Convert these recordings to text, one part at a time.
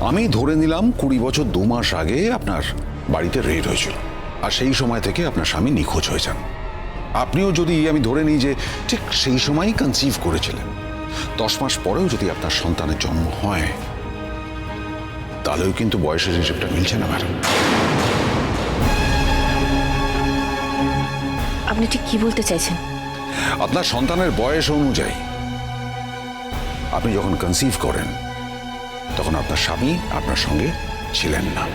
আমি ধরে নিলাম কুড়ি বছর দু মাস আগে আপনার বাড়িতে রেড হয়েছিল। আর সেই সময় থেকে আপনার স্বামী নিখোঁজ হয়ে যান। আপনিও যদি আমি ধরে নিই যে ঠিক সেই সময়ই কনসিভ করেছিলেন দশ মাস পরেও যদি আপনার সন্তানের জন্ম হয় তাহলেও কিন্তু বয়সের হিসেবটা মিলছে না ম্যাডাম আপনি ঠিক কি বলতে চাইছেন? আপনার সন্তানের বয়স অনুযায়ী আপনি যখন কনসিভ করেন তখন আপনার স্বামী আপনার সঙ্গে ছিলেন না।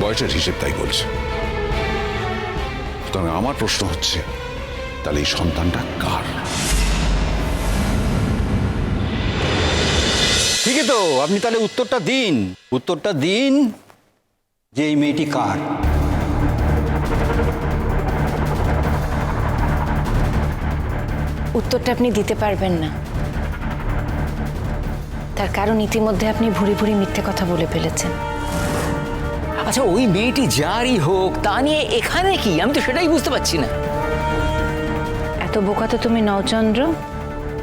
বয়সের হিসেব তাই বলছে। তবে আমার প্রশ্ন হচ্ছে, তাহলে এই সন্তানটা কার? ঠিকই তো, আপনি তাহলে উত্তরটা দিন। উত্তরটা দিন যে এই মেয়েটি কার। উত্তরটা আপনি দিতে পারবেন না। তার কারণ ইতিমধ্যে আপনি ভুরি ভুরি মিথ্যে কথা বলে ফেলেছেন। আচ্ছা ওই মেয়েটি যারই হোক তা নিয়ে এখানে কি? আমি তো সেটাই বুঝতে পারছি না। এত বোকা তো তুমি নওচন্দ্র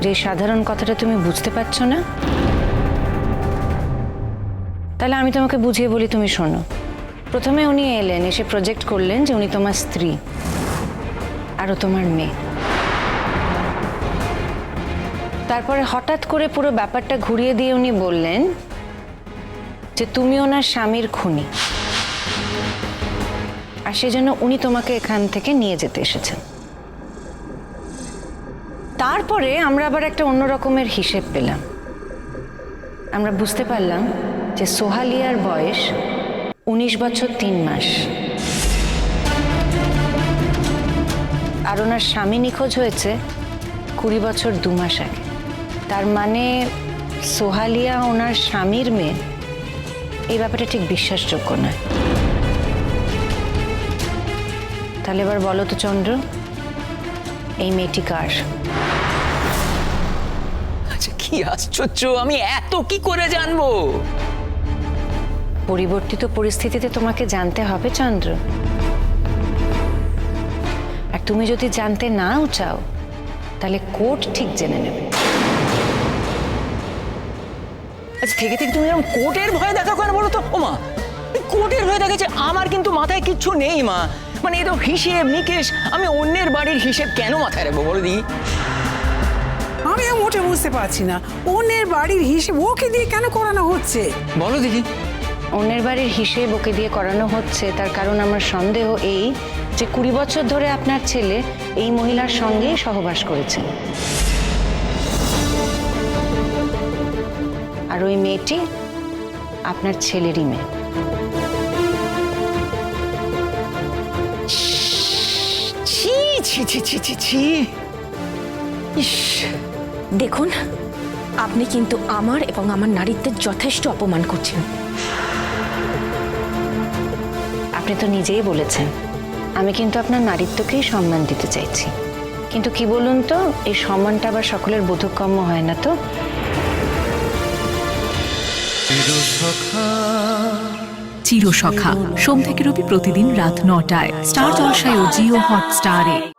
যে সাধারণ কথাটা তুমি বুঝতে পারছ না? তাহলে আমি তোমাকে বুঝিয়ে বলি তুমি শোনো। প্রথমে উনি এলেন এসে প্রজেক্ট করলেন যে উনি তোমার স্ত্রী আরও তোমার মেয়ে। তারপরে হঠাৎ করে পুরো ব্যাপারটা ঘুরিয়ে দিয়ে উনি বললেন যে তুমি ওনার স্বামীর খুনি। আর সেজন্য উনি তোমাকে এখান থেকে নিয়ে যেতে এসেছেন। তারপরে আমরা আবার একটা অন্য রকমের হিসেব পেলাম। আমরা বুঝতে পারলাম যে সোহালিয়ার বয়স উনিশ বছর তিন মাস। আর ওনার স্বামী নিখোঁজ হয়েছে কুড়ি বছর দু মাস আগে। তার মানে সোহালিয়া ওনার স্বামীর মেয়ে? এই ব্যাপারটা ঠিক বিশ্বাসযোগ্য নয়। তাহলে এবার বলো তো চন্দ্র এই মেয়েটি কার? আচ্ছা কি আশ্চর্য আমি এত কি করে জানব? পরিবর্তিত পরিস্থিতিতে তোমাকে জানতে হবে চন্দ্র। আর তুমি যদি জানতে নাও চাও তাহলে কোর্ট ঠিক জেনে নেবে। আচ্ছা থেকে থেকে তুমি এরকম কোর্টের ভয়ে দেখা কেন বলো তো? ও মা কোর্টের ভয় দেখাচ্ছে আমার কিন্তু মাথায় কিচ্ছু নেই মা। মানে এ তো হিসেব নিকেশ আমি অন্যের বাড়ির হিসেব কেন মাথায় রাখব বলো দি আমি মোটে বুঝতে পারছি না। অন্যের বাড়ির হিসেব ওকে দিয়ে কেন করানো হচ্ছে? বলো দেখি। অন্যের বাড়ির হিসেব ওকে দিয়ে করানো হচ্ছে, তার কারণ আমার সন্দেহ এই যে কুড়ি বছর ধরে আপনার ছেলে এই মহিলার সঙ্গেই সহবাস করেছে। আর ওই মেয়েটি আপনার ছেলেরই মেয়ে। ইস। দেখুন, আপনি কিন্তু আমার এবং আমার নারীত্বের যথেষ্ট অপমান করছেন। আপনি তো নিজেই বলেছেন। আমি কিন্তু আপনার নারীত্বকেই সম্মান দিতে চাইছি। কিন্তু কি বলুন তো এই সম্মানটা আবার সকলের বোধকম্য হয় না তো? চিরসখা। সোম থেকে রবি প্রতিদিন রাত নটায়। স্টার জলসায় ও জিও হটস্টারে।